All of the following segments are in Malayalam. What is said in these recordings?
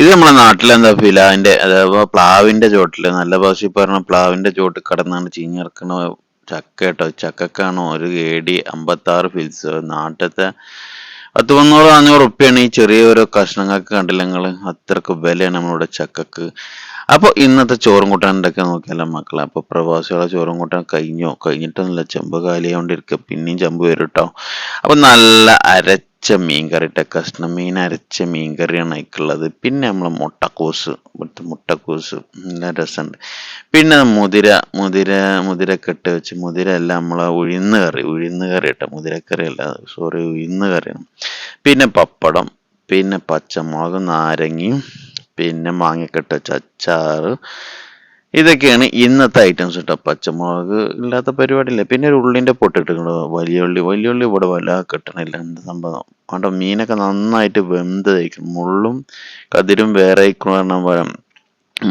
ഇത് നമ്മളെ നാട്ടിലെന്താ ഫിലാവിന്റെ അഥവാ പ്ലാവിന്റെ ചോട്ടിൽ നല്ല ഭാഷ പറഞ്ഞ പ്ലാവിന്റെ ചോട്ടിൽ കടന്നാണ് ചീഞ്ഞിറക്കണ ചക്ക കേട്ടോ ചക്കക്കാണ് ഒരു ഏടി അമ്പത്തി ആറ് ഫിൽസ് നാട്ടത്തെ പത്ത് മുന്നൂറ് അഞ്ഞൂറ് ഉറുപ്പ്യാണ് ഈ ചെറിയ ഓരോ കഷ്ണങ്ങൾക്ക് കണ്ടില്ല നിങ്ങൾ? അത്രയ്ക്ക് വിലയാണ് നമ്മളിവിടെ ചക്കക്ക്. അപ്പൊ ഇന്നത്തെ ചോറും കൂട്ടാനൊക്കെ നോക്കിയാലോ മക്കളെ? അപ്പൊ പ്രവാസികളെ ചോറും കൂട്ടാൻ കഴിഞ്ഞോ? കഴിഞ്ഞിട്ടൊന്നുമില്ല. ചെമ്പ് കാലിയായോണ്ടിരിക്കുക പിന്നെയും ചെമ്പ് വരും കേട്ടോ അപ്പൊ നല്ല അരച്ച മീൻ കറിയിട്ട കഷ്ണം മീൻ അരച്ച മീൻ കറിയാണ് അതിക്കുള്ളത് പിന്നെ നമ്മൾ മുട്ടക്കോസ് ഇവിടുത്തെ മുട്ടക്കോസ് നല്ല രസമുണ്ട്. പിന്നെ മുതിര മുതിര മുതിരൊക്കെ ഇട്ട് വെച്ച് മുതിര അല്ല നമ്മൾ ഉഴുന്ന് കറി ഉഴുന്ന് കറി ഇട്ട മുതിരക്കറി അല്ല സോറി ഉഴുന്ന് കറിയാണ്. പിന്നെ പപ്പടം പിന്നെ പച്ചമുളക് നാരങ്ങയും പിന്നെ മാങ്ങയൊക്കെ വെച്ച അച്ചാറ്. ഇതൊക്കെയാണ് ഇന്നത്തെ ഐറ്റംസ് കേട്ടോ. പച്ചമുളക് ഇല്ലാത്ത പരിപാടിയില്ല. പിന്നെ ഒരു ഉള്ളിന്റെ പൊട്ടിട്ട് വലിയ ഉള്ളി വലിയ ഉള്ളി ഇവിടെ വല്ല കിട്ടണില്ല. എന്ത് സംഭവം? അതുകൊണ്ട് മീനൊക്കെ നന്നായിട്ട് വെന്ത് കഴിക്കും മുള്ളും കതിരും വേറെ ആയിക്കണം പറഞ്ഞ പോലെ.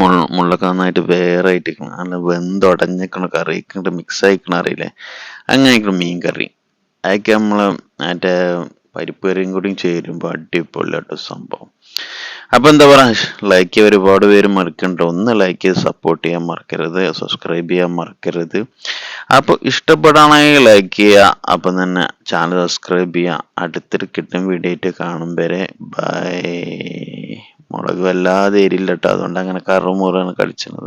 മുള്ള മുള്ളൊക്കെ നന്നായിട്ട് വേറെ ആയിട്ട് നല്ല വെന്തുടഞ്ഞിക്കണ കറി മിക്സ് ആയിക്കണ അറിയില്ലേ അങ്ങനെ മീൻ കറി. അതൊക്കെ നമ്മൾ മറ്റേ പരിപ്പ് കറിയും കൂടി ചേരുമ്പോൾ അടിപൊളി കേട്ടോ സംഭവം. അപ്പൊ എന്താ പറയാ ലൈക്ക് ചെയ്യാൻ ഒരുപാട് പേര് മറക്കണ്ട ഒന്ന് ലൈക്ക് ചെയ്ത് സപ്പോർട്ട് ചെയ്യാൻ മറക്കരുത്. സബ്സ്ക്രൈബ് ചെയ്യാൻ മറക്കരുത്. അപ്പൊ ഇഷ്ടപ്പെടാണെങ്കിൽ ലൈക്ക് ചെയ്യുക. അപ്പം തന്നെ ചാനൽ സബ്സ്ക്രൈബ് ചെയ്യുക. അടുത്തൊരു കിട്ടും വീഡിയോ കാണും വരെ. ബൈ മുളക് വല്ലാതെ എരില്ല കേട്ടോ അതുകൊണ്ട് അങ്ങനെ കറുമുറാണ് കളിച്ചത്